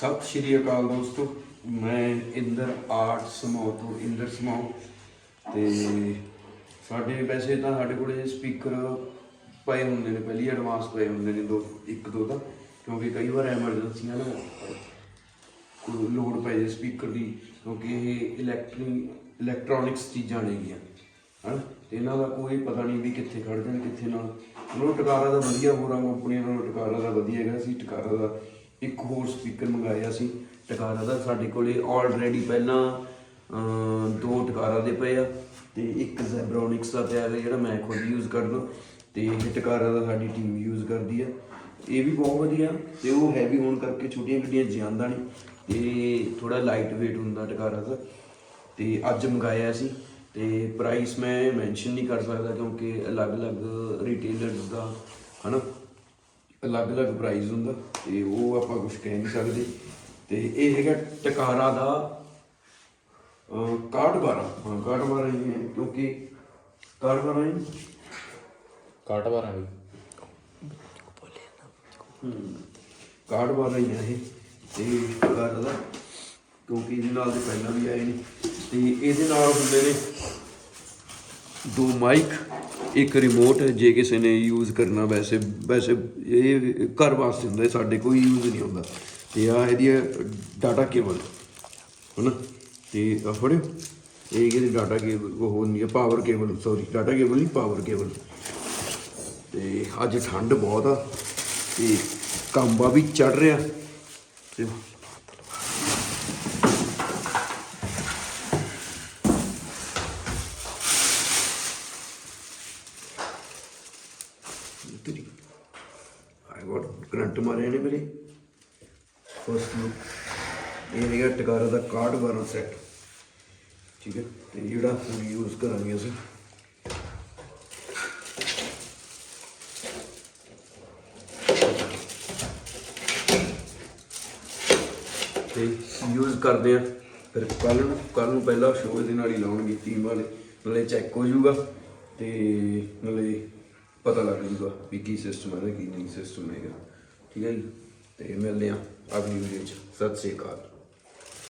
ਸਤਿ ਸ਼੍ਰੀ ਅਕਾਲ ਦੋਸਤੋ, ਮੈਂ ਇੰਦਰ ਆਰਟ ਸਮੂਹ ਤੋਂ ਇੰਦਰ ਸਮੂਹ ਤੇ ਸਾਡੇ ਵੈਸੇ ਤਾਂ ਸਾਡੇ ਕੋਲੇ ਸਪੀਕਰ ਪਏ ਹੁੰਦੇ ਨੇ, ਪਹਿਲੀ ਐਡਵਾਂਸ ਪਏ ਹੁੰਦੇ ਨੇ ਦੋ, ਇੱਕ ਦੋ ਤਾਂ, ਕਿਉਂਕਿ ਕਈ ਵਾਰ ਐਮਰਜੈਂਸੀਆਂ ਨਾ, ਕੋਈ ਲੋਡ ਪੈ ਜੇ ਸਪੀਕਰ ਦੀ, ਕਿਉਂਕਿ ਇਹ ਇਲੈਕਟ੍ਰਿਕ ਇਲੈਕਟ੍ਰੋਨਿਕਸ ਚੀਜ਼ਾਂ ਨੇਗੀਆਂ ਹਨ? ਤੇ ਇਹਨਾਂ ਦਾ ਕੋਈ ਪਤਾ ਨਹੀਂ ਵੀ ਕਿੱਥੇ ਖੜ ਜਾਣ, ਕਿੱਥੇ ਨਾ। ਉਹਨੂੰ ਟਕਾਰਾ ਦਾ ਵਧੀਆ, ਹੋਰਾਂ ਕੰਪਨੀਆਂ ਨਾਲੋਂ ਟਕਾਰਾ ਦਾ ਵਧੀਆ ਹੈਗਾ ਸੀ ਟਕਾਰਾ ਦਾ ਇੱਕ ਹੋਰ ਸਪੀਕਰ ਮੰਗਾਇਆ ਸੀ ਟਕਾਰਾ ਦਾ, ਸਾਡੇ ਕੋਲੇ ਆਲਰੇਡੀ ਪਹਿਲਾਂ ਦੋ ਟਕਾਰਾ ਦੇ ਪਏ ਆ ਤੇ ਇੱਕ ਜ਼ੈਬਰੋਨਿਕਸ ਦਾ ਪਿਆ ਹੈ ਜਿਹੜਾ ਮੈਂ ਖੁਦ ਯੂਜ਼ ਕਰਦਾ ਤੇ ਇਹ ਟਕਾਰਾ ਦਾ ਸਾਡੀ ਟੀਮ ਯੂਜ਼ ਕਰਦੀ ਆ। ਇਹ ਵੀ ਬਹੁਤ ਵਧੀਆ ਤੇ ਉਹ ਹੈਵੀ ਹੋਣ ਕਰਕੇ ਛੋਟੀਆਂ ਗੱਡੀਆਂ 'ਚ ਜਾਂਦਾ ਨਹੀਂ ਤੇ ਥੋੜਾ ਲਾਈਟ weight ਹੁੰਦਾ ਟਕਾਰਾ ਦਾ ਤੇ ਅੱਜ ਮੰਗਾਇਆ ਸੀ ਤੇ ਪ੍ਰਾਈਸ ਮੈਂ ਮੈਂਸ਼ਨ ਨਹੀਂ ਕਰ ਸਕਦਾ ਕਿਉਂਕਿ ਅਲੱਗ-ਅਲੱਗ ਰਿਟੇਲਰਸ ਦਾ, ਹਨਾ? ਅਲੱਗ-ਅਲੱਗ ਪ੍ਰਾਈਸ ਹੁੰਦਾ ਤੇ ਉਹ ਆਪਾਂ ਕੁਝ ਕਹਿ ਨਹੀਂ ਸਕਦੇ। ਤੇ ਇਹ ਹੈਗਾ ਟਕਾਰਾ ਦਾ ਅਹ, ਕਾਰਡ 12 ਹਾਂ ਕਾਰਡ 12 ਹੀ ਹੈ ਕਿਉਂਕਿ ਕਾਰਡ 12 ਹੀ। ਕਾਟ ਬਾਰਾਂ ਵੀ। ਕਾਰਡ ਵਾਲਾ ਹੀ ਹੈ ਇਹ। ਤੇ ਕਾਰਡ ਦਾ ਕਿਉਂਕਿ ਇਹਦੇ ਨਾਲ ਦੇ ਪਹਿਲਾਂ ਵੀ ਆਏ ਨੇ। ਤੇ ਇਹਦੇ ਨਾਲ ਹੁੰਦੇ ਨੇ ਦੋ ਮਾਈਕ ਇੱਕ ਰਿਮੋਟ ਜੇ ਕਿਸੇ ਨੇ ਯੂਜ਼ ਕਰਨਾ ਵੈਸੇ ਵੈਸੇ ਇਹ ਘਰ ਵਾਸਤੇ ਹੁੰਦਾ ਸਾਡੇ ਕੋਈ ਯੂਜ਼ ਨਹੀਂ ਹੁੰਦਾ। ਤੇ ਆ ਇਹਦੀ ਡਾਟਾ ਕੇਬਲ ਹਨਾ? ਤੇ ਆਹ ਫੜਿਓ। ਇਹ ਕਿਹਦੀ ਡਾਟਾ ਕੇਬਲ ਉਹ ਹੁੰਦੀ ਹੈ power cable sorry data cable ਨਹੀਂ ਪਾਵਰ ਕੇਬਲ ਤੇ ਅੱਜ ਠੰਡ ਬਹੁਤ ਆ, ਤੇ ਕੰਬਾ ਵੀ ਚੜ ਰਿਹਾ। ਤੇ ਤੇਰੀ। ਆਈ ਗੋਟ ਕਰੰਟ ਮਾਰੇ ਨੇ ਮੇਰੇ। ਫਸਟ ਨੂੰ ਇਹ ਹੈਗਾ ਟਕਾਰਾ ਦਾ ਕਾਰਡ ਵਾਲਾ ਸੈੱਟ ਠੀਕ ਹੈ, ਤੇ ਜਿਹੜਾ ਹੁਣ ਯੂਜ਼ ਕਰਾਂਗੇ ਅਸੀਂ। ਤੇ ਯੂਜ਼ ਕਰਦੇ ਆ ਫਿਰ ਕੱਲ ਨੂੰ ਕੱਲ ਨੂੰ ਪਹਿਲਾ ਸ਼ੋਅ ਦੇ ਨਾਲ ਹੀ ਲਾਉਣਗੇ ਟੀਮ ਵਾਲੇ। ਨਾਲੇ ਚੈੱਕ ਹੋ ਜਾਊਗਾ। ਤੇ ਨਾਲੇ ਪਤਾ ਲੱਗ ਜਾਊਗਾ ਵੀ ਕੀ ਸਿਸਟਮ ਹੈ ਤੇ ਕੀ ਨਹੀਂ ਸਿਸਟਮ ਹੈਗਾ। ਠੀਕ ਹੈ ਜੀ? ਤੇ ਮਿਲਦੇ ਆ ਅਗਲੀ ਵੀਡੀਓ ਚ। ਸਤਿ ਸ੍ਰੀ ਅਕਾਲ।